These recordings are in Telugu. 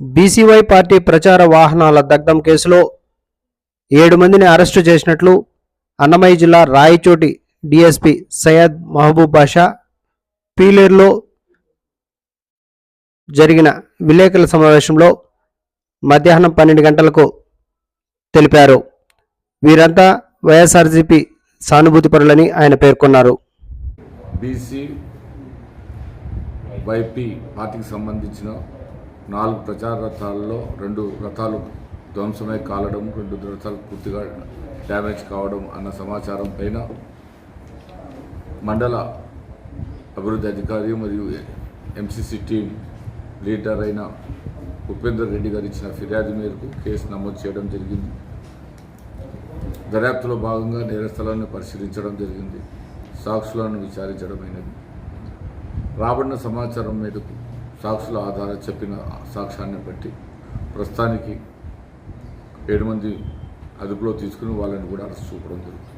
బీసీవై పార్టీ ప్రచార వాహనాల దగ్ధం కేసులో ఏడు మందిని అరెస్టు చేసినట్లు అన్నమయ్య జిల్లా రాయచోటి డిఎస్పి సయ్యద్ మహబూబ్ బాషా పీలేరులో జరిగిన విలేకరుల సమావేశంలో మధ్యాహ్నం పన్నెండు గంటలకు తెలిపారు. వీరంతా వైఎస్ఆర్జీపీ సానుభూతిపరులని ఆయన పేర్కొన్నారు. బీసీ వైపీ పార్టీకి సంబంధించిన నాలుగు ప్రచార రథాల్లో రెండు రథాలు ధ్వంసమై కాలడం రెండు రథాలు పూర్తిగా డ్యామేజ్ కావడం అన్న సమాచారం పైన మండల అభివృద్ధి అధికారి మరియు ఎంసీసీ టీం లీడర్ అయిన ఉపేందర్ రెడ్డి గారు ఇచ్చిన ఫిర్యాదు మేరకు కేసు నమోదు చేయడం జరిగింది. దర్యాప్తులో భాగంగా నేరస్థలాన్ని పరిశీలించడం జరిగింది. సాక్షులను విచారించడమైనది రాబడిన సమాచారం మేరకు సాక్షుల ఆధార చెప్పిన సాక్ష్యాన్ని బట్టి ప్రస్తుతానికి ఏడు మంది అదుపులో తీసుకుని వాళ్ళని కూడా అరెస్ట్ చూపడం జరుగుతుంది.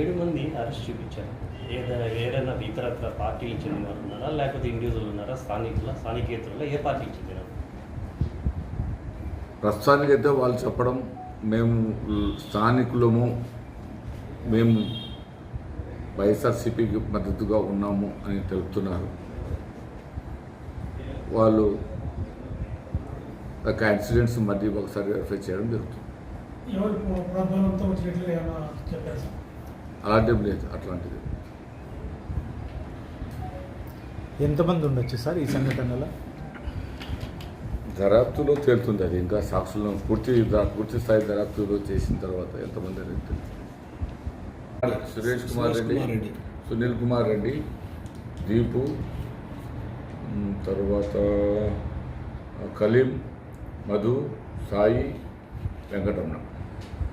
ఏడు మంది అరెస్ట్ చూపించారు. ఏదైనా ఏదైనా ఇతరత్ర పార్టీలకు చెందిన వారు ఉన్నారా? లేకపోతే ఇండివిజువల్ ఉన్నారా? స్థానికుల స్థానికేతరుల? ఏ పార్టీకి చెందిన ప్రస్తుతానికైతే వాళ్ళు చెప్పడం మేము స్థానికులము మేము వైఎస్ఆర్సీపీకి మద్దతుగా ఉన్నాము అని తెలుపుతున్నారు. వాళ్ళు ఒక యాక్సిడెంట్స్ మళ్ళీ ఒకసారి వెరిఫై చేయడం జరుగుతుంది. అలాంటివి లేదు అట్లాంటిది. ఎంతమంది ఉండొచ్చు సార్ ఈ సంఘటనలో? దర్యాప్తులో తేలుతుంది అది. ఇంకా సాక్షులను పూర్తి పూర్తి స్థాయి దర్యాప్తులో చేసిన తర్వాత ఎంతమంది అనేది తెలుస్తుంది. సురేష్ కుమార్ రెడ్డి. సునీల్ కుమార్ రెడ్డి దీపు తర్వాత కలీం మధు సాయి వెంకటరమణ.